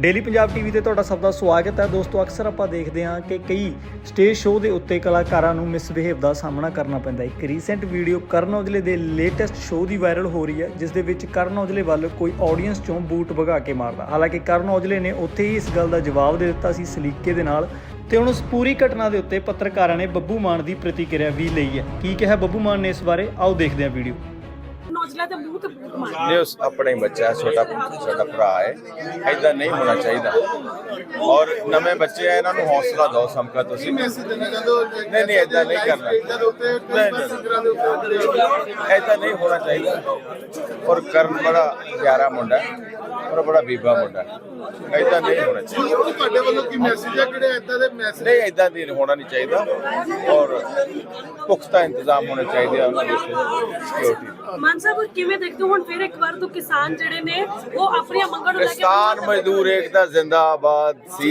Daily Punjab TV ਤੇ ਤੁਹਾਡਾ ਸਭ ਦਾ ਸਵਾਗਤ ਹੈ। ਦੋਸਤੋ, ਅਕਸਰ ਆਪਾਂ ਦੇਖਦੇ ਹਾਂ ਕਿ ਕਈ ਸਟੇਜ ਸ਼ੋਅ ਦੇ ਉੱਤੇ ਕਲਾਕਾਰਾਂ ਨੂੰ ਮਿਸਬਿਹੇਵ ਦਾ ਸਾਹਮਣਾ ਕਰਨਾ ਪੈਂਦਾ ਹੈ। ਇੱਕ ਰੀਸੈਂਟ ਵੀਡੀਓ ਕਰਨ ਔਜਲੇ ਦੇ ਲੇਟੈਸਟ ਸ਼ੋਅ ਦੀ ਵਾਇਰਲ ਹੋ ਰਹੀ ਹੈ, ਜਿਸ ਦੇ ਵਿੱਚ ਕਰਨ ਔਜਲੇ ਵੱਲ ਕੋਈ ਆਡੀਅנס ਚੋਂ ਬੂਟ ਭਗਾ ਕੇ ਮਾਰਦਾ। ਹਾਲਾਂਕਿ ਕਰਨ ਔਜਲੇ ਨੇ ਉੱਥੇ ਹੀ ਇਸ ਗੱਲ ਦਾ ਜਵਾਬ ਦੇ ਦਿੱਤਾ ਸੀ ਸਲੀਕੇ ਦੇ ਨਾਲ ਤੇ ਹੁਣ ਉਸ ਪੂਰੀ ਘਟਨਾ ਦੇ ਉੱਤੇ ਪੱਤਰਕਾਰਾਂ ਨੇ ਬੱਬੂ ਮਾਨ ਦੀ ਪ੍ਰਤੀਕਿਰਿਆ ਵੀ ਲਈ ਹੈ। ਕੀ ਕਿਹਾ ਬੱਬੂ ਮਾਨ ਨੇ ਇਸ ਬਾਰੇ? ਆਓ ਦੇਖਦੇ ਹਾਂ ਵੀਡੀਓ ਨੌਜਲਾ ਤੇ ਮੂੰਹ ਤੇ ਮਾਰ। ਨਹੀਂ ਉਸ ਆਪਣਾ ਹੀ ਬੱਚਾ ਹੈ, ਛੋਟਾ ਸਾਡਾ ਭਰਾ ਹੈ। ਐਦਾਂ ਨਹੀਂ ਹੋਣਾ ਚਾਹੀਦਾ। ਔਰ ਨਵੇਂ ਬੱਚੇ ਆ ਇਹਨਾਂ ਨੂੰ ਹੌਸਲਾ ਦਿਓ ਸਮਕਾ ਤੁਸੀਂ। ਨਹੀਂ ਨਹੀਂ ਐਦਾਂ ਨਹੀਂ ਕਰਨਾ। ਨਹੀਂ ਨਹੀਂ ਐਦਾਂ ਨਹੀਂ ਹੋਣਾ ਚਾਹੀਦਾ। ਔਰ ਕਰਨ ਬੜਾ ਪਿਆਰਾ ਮੁੰਡਾ ਔਰ ਬੜਾ ਬੀਬਾ ਮੁੰਡਾ ਐਦਾਂ ਨਹੀਂ ਹੋਣਾ ਚਾਹੀਦਾ। ਤੁਹਾਡੇ ਵੱਲੋਂ ਕੀ ਮੈਸੇਜ ਹੈ ਕਿਹੜੇ ਇਦਾਂ ਦੇ ਮੈਸੇਜ ਨਹੀਂ ਐਦਾਂ ਦੀ ਹੋਣਾ ਨਹੀਂ ਚਾਹੀਦਾ। ਔਰ ਪੁਖਤਾ ਇੰਤਜ਼ਾਮ ਹੋਣੇ ਚਾਹੀਦੇ ਆ। ਉਹਨਾਂ ਦੇ ਸਿਕਿਉਰਿਟੀ ਦੇ ਮਾਨ ਸਾਹਿਬ ਕਿਵੇਂ ਦੇਖਦੇ ਹੋ? ਹੁਣ ਫਿਰ ਇੱਕ ਵਾਰ ਤੋਂ ਕਿਸਾਨ ਜਿਹੜੇ ਨੇ ਉਹ ਆਪਣੀਆਂ ਮੰਗਾਂ ਨੂੰ ਲੈ ਕੇ ਕਿਸਾਨ ਮਜ਼ਦੂਰ ਏਕਤਾ ਜ਼ਿੰਦਾਬਾਦ ਸੀ